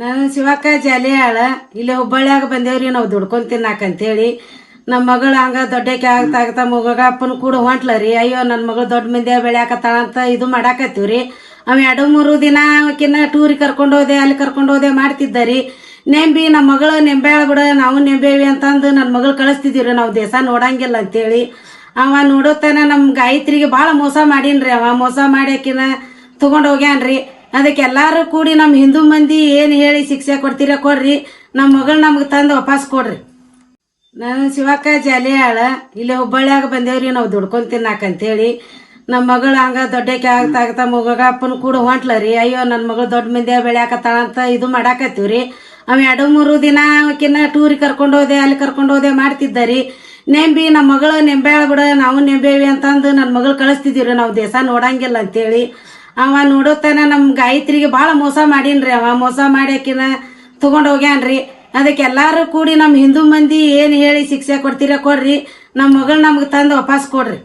ನಾನು ಶಿವಕ್ಕ ಜಾಲಿಯಾಳ. ಇಲ್ಲಿ ಹುಬ್ಬಳ್ಳಿಯಾಗ ಬಂದೇವ್ರಿ, ನಾವು ದುಡ್ಕೊಂಡ್ ತಿನ್ನಾಕಂತೇಳಿ. ನಮ್ಮ ಮಗಳು ಹಂಗ ದೊಡ್ಡಕ್ಕೆ ಆಗ್ತಾ ಆಗ್ತಾ ಮಗ ಅಪ್ಪನ ಕೂಡ ಹೊಂಟ್ಲರಿ. ಅಯ್ಯೋ ನನ್ನ ಮಗಳು ದೊಡ್ಡ ಮಂದಿ ಬೆಳೆಯಾಕತ್ತಾಳ ಅಂತ ಇದು ಮಾಡಾಕತ್ತೀವ್ರಿ. ಅವ್ ಎರಡು ಮೂರು ದಿನ ಅವಕಿನ್ನ ಟೂರಿಗೆ ಕರ್ಕೊಂಡು ಹೋದೆ, ಅಲ್ಲಿ ಕರ್ಕೊಂಡು ಹೋದೆ ಮಾಡ್ತಿದ್ದರಿ. ನೆಂಬಿ ನಮ್ಮ ಮಗಳು ನೆಂಬ್ಯಾಳ ಬಿಡ, ನಾವು ನೆಂಬೇವಿ ಅಂತಂದು ನನ್ನ ಮಗಳು ಕಳಿಸ್ತಿದ್ದೀವ್ರಿ. ನಾವು ದೇಶ ನೋಡಂಗಿಲ್ಲ ಅಂತೇಳಿ. ಅವ ನೋಡೋತನ ನಮ್ಮ ಗಾಯತ್ರಿಗೆ ಭಾಳ ಮೋಸ ಮಾಡೀನ್ರಿ. ಅವ ಮೋಸ ಮಾಡ್ಯಾಕಿನ ತಗೊಂಡ್ ಹೋಗ್ಯಾನ್ರಿ. ಅದಕ್ಕೆ ಎಲ್ಲಾರು ಕೂಡಿ ನಮ್ಮ ಹಿಂದೂ ಮಂದಿ ಏನು ಹೇಳಿ ಶಿಕ್ಷೆ ಕೊಡ್ತೀರ ಕೊಡ್ರಿ. ನಮ್ಮ ಮಗಳು ನಮ್ಗೆ ತಂದು ವಾಪಸ್ ಕೊಡ್ರಿ. ನಾನು ಶಿವಕ್ಕ ಜಾಲಿಯಾಳ ಇಲ್ಲಿ ಹುಬ್ಬಳ್ಳಿಯಾಗ ಬಂದೇವ್ರಿ, ನಾವು ದುಡ್ಕೊಂಡ್ ತಿನ್ನಾಕಂತೇಳಿ. ನಮ್ಮ ಮಗಳು ಹಂಗ ದೊಡ್ಡಕ್ಕೆ ಆಗ್ತಾ ಆಗ್ತಾ ಮಗ ಅಪ್ಪನ ಕೂಡ ಹೊಂಟ್ಲರಿ. ಅಯ್ಯೋ ನನ್ನ ಮಗಳು ದೊಡ್ಡ ಮಂದಿ ಬೆಳೆಯಾಕತ್ತಾಳ ಅಂತ ಇದು ಮಾಡಾಕತ್ತೀವ್ರಿ. ಅವ್ ಎರಡು ಮೂರು ದಿನ ಅವಕಿನ್ನ ಟೂರಿಗೆ ಕರ್ಕೊಂಡು ಹೋದೆ, ಅಲ್ಲಿ ಕರ್ಕೊಂಡು ಹೋದೆ ಮಾಡ್ತಿದ್ದರಿ. ನೆಂಬಿ ನಮ್ಮ ಮಗಳು ನೆಂಬ್ಯಾಳ ಬಿಡ, ನಾವು ನೆಂಬೇವಿ ಅಂತಂದು ನನ್ನ ಮಗಳು ಕಳಿಸ್ತಿದ್ದೀವ್ರಿ. ನಾವು ದೇಶ ನೋಡಂಗಿಲ್ಲ ಅಂತೇಳಿ. ಅವ ನೋಡೋತನ ನಮ್ಮ ಗಾಯತ್ರಿಗೆ ಭಾಳ ಮೋಸ ಮಾಡೀನ್ರಿ ಅವ. ಮೋಸ ಮಾಡ್ಯಾಕಿನ ತಗೊಂಡ್ ಹೋಗ್ಯಾನ್ರಿ. ಅದಕ್ಕೆ ಎಲ್ಲಾರು ಕೂಡಿ ನಮ್ಮ ಹಿಂದೂ ಮಂದಿ ಏನು ಹೇಳಿ ಶಿಕ್ಷೆ ಕೊಡ್ತೀರ ಕೊಡ್ರಿ. ನಮ್ಮ ಮಗಳು ನಮ್ಗೆ ತಂದು ವಾಪಸ್ ಕೊಡ್ರಿ.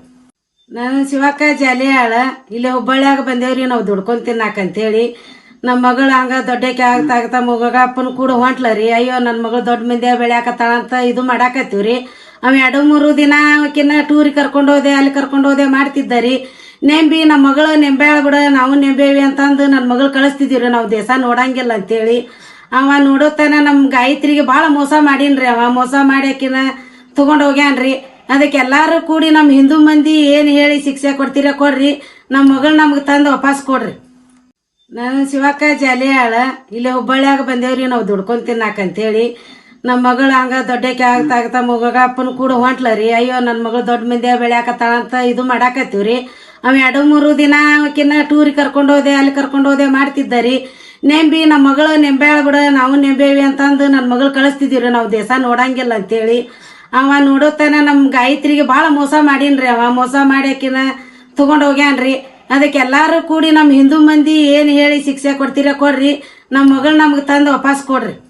ನಾನು ಶಿವಕ್ಕ ಜಾಲಿಯಾಳ. ಇಲ್ಲಿ ಹುಬ್ಬಳ್ಳಿಯಾಗ ಬಂದೇವ್ರಿ ನಾವು ದುಡ್ಕೊಂಡ್ ಹೇಳಿ ನಮ್ಮ ಮಗಳು ಹಂಗ ದೊಡ್ಡಕ್ಕೆ ಆಗ್ತಾ ಆಗ್ತಾ ಮಗ ಕೂಡ ಹೊಂಟ್ಲರಿ. ಅಯ್ಯೋ ನನ್ನ ಮಗಳು ದೊಡ್ಡ ಮಂದಿ ಬೆಳ್ಯಾಕತ್ತಾಳ ಅಂತ ಇದು ಮಾಡಾಕತ್ತೀವ್ರಿ. ಅವ ಎರಡು ಮೂರು ದಿನ ಅವಕಿನ್ನ ಟೂರಿಗೆ ಕರ್ಕೊಂಡು ಹೋದೆ, ಅಲ್ಲಿ ಕರ್ಕೊಂಡು ಹೋದೆ ಮಾಡ್ತಿದ್ದರಿ. ನೆಂಬಿ ನಮ್ಮ ಮಗಳು ನೆಂಬ್ಯಾಳ ಬಿಡ, ನಾವು ನೆಂಬೇವಿ ಅಂತಂದು ನನ್ನ ಮಗಳು ಕಳಿಸ್ತಿದ್ದೀವ್ರಿ, ನಾವು ದೇಶ ನೋಡಂಗಿಲ್ಲ ಅಂತೇಳಿ. ಅವ ನೋಡೋತನ ನಮ್ಮ ಗಾಯತ್ರಿಗೆ ಭಾಳ ಮೋಸ ಮಾಡೀನ್ರಿ ಅವ. ಮೋಸ ಮಾಡ್ಯಾಕಿನ ತಗೊಂಡ್ ಹೋಗ್ಯಾನ್ರಿ. ಅದಕ್ಕೆ ಎಲ್ಲಾರು ಕೂಡಿ ನಮ್ಮ ಹಿಂದೂ ಮಂದಿ ಏನು ಹೇಳಿ ಶಿಕ್ಷೆ ಕೊಡ್ತೀರ ಕೊಡ್ರಿ. ನಮ್ಮ ಮಗಳು ನಮ್ಗೆ ತಂದು ವಾಪಸ್ ಕೊಡ್ರಿ. ನಾನು ಶಿವಕ್ಕ ಜಾಲಿಯಾಳ. ಇಲ್ಲಿ ಹುಬ್ಬಳ್ಳಿಯಾಗ ಬಂದೇವ್ರಿ, ನಾವು ದುಡ್ಕೊಂಡ್ ತಿನ್ನಾಕಂತೇಳಿ ನಮ್ಮ ಮಗಳು ಹಂಗ ದೊಡ್ಡಕ್ಕೆ ಆಗ್ತಾ ಆಗ್ತಾ ಅಪ್ಪನ ಕೂಡ ಹೊಂಟ್ಲರಿ. ಅಯ್ಯೋ ನನ್ನ ಮಗಳು ದೊಡ್ಡ ಮಂದಿ ಬೆಳ್ಯಾಕತ್ತಾಳ ಅಂತ ಇದು ಮಾಡಾಕತ್ತೀವ್ರಿ. ಅವ ಎರಡು ಮೂರು ದಿನ ಅವಕಿನ್ನ ಟೂರಿಗೆ ಕರ್ಕೊಂಡು ಹೋದೆ, ಅಲ್ಲಿ ಕರ್ಕೊಂಡು ಹೋದೆ ಮಾಡ್ತಿದ್ದರಿ. ನೆಂಬಿ ನಮ್ಮ ಮಗಳು ನೆಂಬ್ಯಾಳ ಬಿಡ, ನಾವು ನೆಂಬೇವಿ ಅಂತಂದು ನನ್ನ ಮಗಳು ರೀ ನಾವು ದೇಶ ನೋಡಂಗಿಲ್ಲ ಅಂತೇಳಿ. ಅವ ನೋಡೋತನ ನಮ್ಮ ಗಾಯತ್ರಿಗೆ ಭಾಳ ಮೋಸ ಮಾಡೀನ್ರಿ ಅವ. ಮೋಸ ಮಾಡ್ಯಾಕಿನ ತಗೊಂಡ್ ಹೋಗ್ಯಾನ್ರಿ. ಅದಕ್ಕೆ ಕೂಡಿ ನಮ್ಮ ಹಿಂದೂ ಮಂದಿ ಏನು ಹೇಳಿ ಶಿಕ್ಷೆ ಕೊಡ್ತೀರ ಕೊಡ್ರಿ. ನಮ್ಮ ಮಗಳು ನಮ್ಗೆ ತಂದು ವಾಪಸ್ ಕೊಡ್ರಿ.